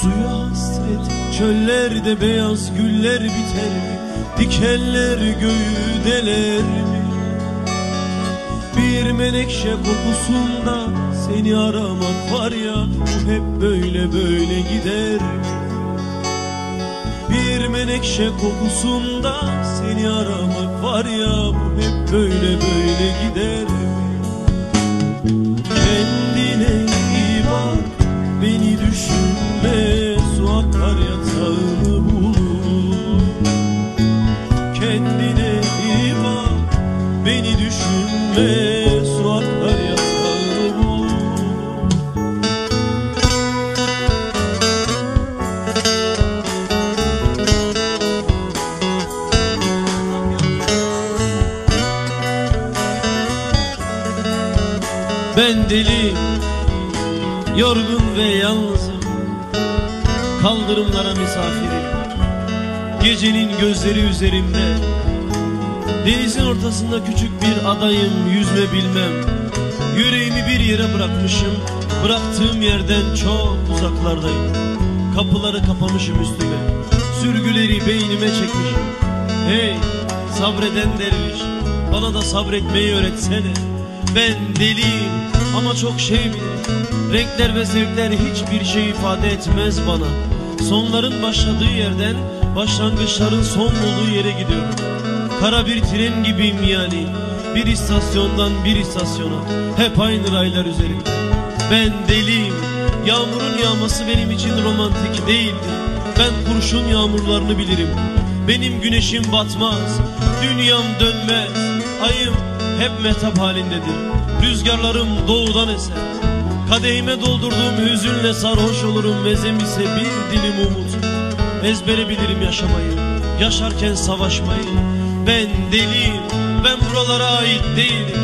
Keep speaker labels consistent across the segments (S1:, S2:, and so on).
S1: Suya hasret çöllerde beyaz güller biter mi? Dikenler göğü deler mi? Bir menekşe kokusunda seni aramak var ya Bu hep böyle böyle gider? Bir menekşe kokusunda seni aramak var ya Bu hep böyle böyle gider Ben deli, yorgun ve yalnızım. Kaldırımlara misafirim. Gecenin gözleri üzerimde. Denizin ortasında küçük bir adayım Yüzme bilmem. Yüreğimi bir yere bırakmışım. Bıraktığım yerden çok uzaklardayım. Kapıları kapamışım üstüme. Sürgüleri beynime çekmişim. Hey sabreden derviş Bana da sabretmeyi öğretsene Ben deliyim ama çok şey bilirim Renkler ve zevkler hiçbir şey ifade etmez bana. Sonların başladığı yerden Başlangıçların son bulduğu yere gidiyorum. Kara bir tren gibiyim yani. Bir istasyondan bir istasyona. Hep aynı raylar üzerinde. Ben deliyim. Yağmurun yağması benim için romantik değildir. Ben kurşun yağmurlarını bilirim. Benim güneşim batmaz. Dünyam dönmez. Ayım hep metap halindedir. Rüzgarlarım doğudan eser. Kadehime doldurduğum hüzünle sarhoş olurum. Mezem ise bir dilim umut. Ezbere bilirim yaşamayı. Yaşarken savaşmayı. Ben deliyim. Ben buralara ait değilim.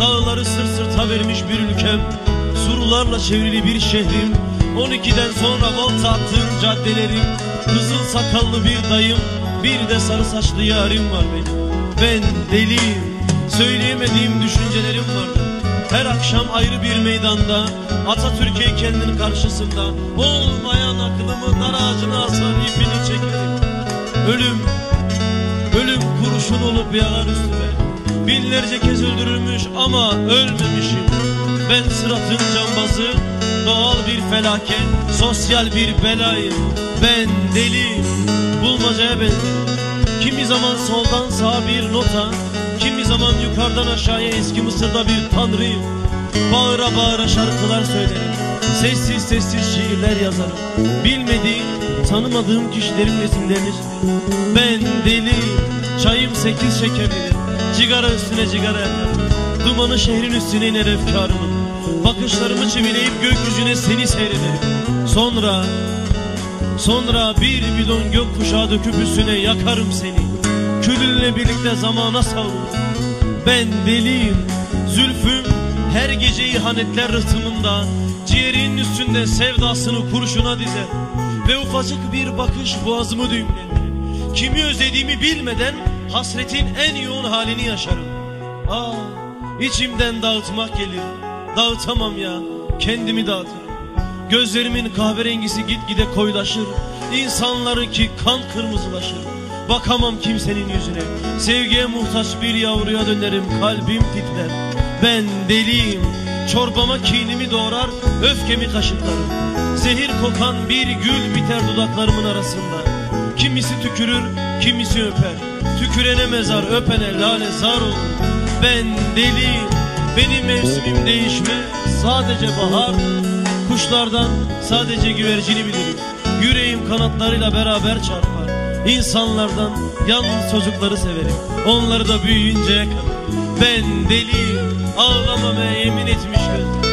S1: Dağları sırt sırta vermiş bir ülkem. Surlarla çevrili bir şehrim. 12'den sonra volta attığım caddelerim. Kızıl sakallı bir dayım. Bir de sarı saçlı yarim var benim. Ben deliyim Söyleyemediğim düşüncelerim vardı her akşam ayrı bir meydanda Atatürk heykelinin karşısında Olmayan aklımı dar ağacına asan ipini çekerim. Ölüm, ölüm kurşun olup yağar üstüme. Binlerce kez öldürülmüş ama ölmemişim. Ben sıratın cambazı Doğal bir felaket Sosyal bir belayım. Ben deli Bulmacaya benzerim Kimi zaman soldan sağa bir nota Kimi zaman yukarıdan aşağıya eski Mısır'da bir tanrıyım Bağıra bağıra şarkılar söylerim. Sessiz sessiz şiirler yazarım. Bilmediğim, tanımadığım kişilerin resimlerini çizerim. Ben deli, çayım sekiz şekerlidir. Cigara üstüne cigara yakarım Dumanı şehrin üstüne iner efkarımın. Bakışlarımı çivileyip gökyüzüne seni seyrederim. Sonra, sonra bir bidon gökkuşağı döküp üstüne yakarım seni Külünle birlikte zamana savrulur Ben deliyim Zülfüm her gece ihanetler rıhtımında. Ciğerinin üstünde sevdasını kurşuna dizer Ve ufacık bir bakış boğazımı düğümlendirir Kimi özlediğimi bilmeden hasretin en yoğun halini yaşarım. Ah içimden dağıtmak gelir Dağıtamam ya kendimi dağıtırım. Gözlerimin kahverengisi gitgide koyulaşır. İnsanları ki kan kırmızılaşır Bakamam kimsenin yüzüne. Sevgiye muhtaç bir yavruya dönerim Kalbim titrer. Ben deliyim Çorbama kinimi doğrar Öfkemi kaşıklarım Zehir kokan bir gül biter dudaklarımın arasında. Kimisi tükürür kimisi öper. Tükürene mezar öpene lale zar olur. Ben deliyim Benim mevsimim değişme Sadece bahar Kuşlardan sadece güvercini bilirim Yüreğim kanatlarıyla beraber çarpar İnsanlardan yalnız çocukları severim. Onları da büyüyünceye kadar. Ben deliyim ağlamamaya yemin etmiş gözüm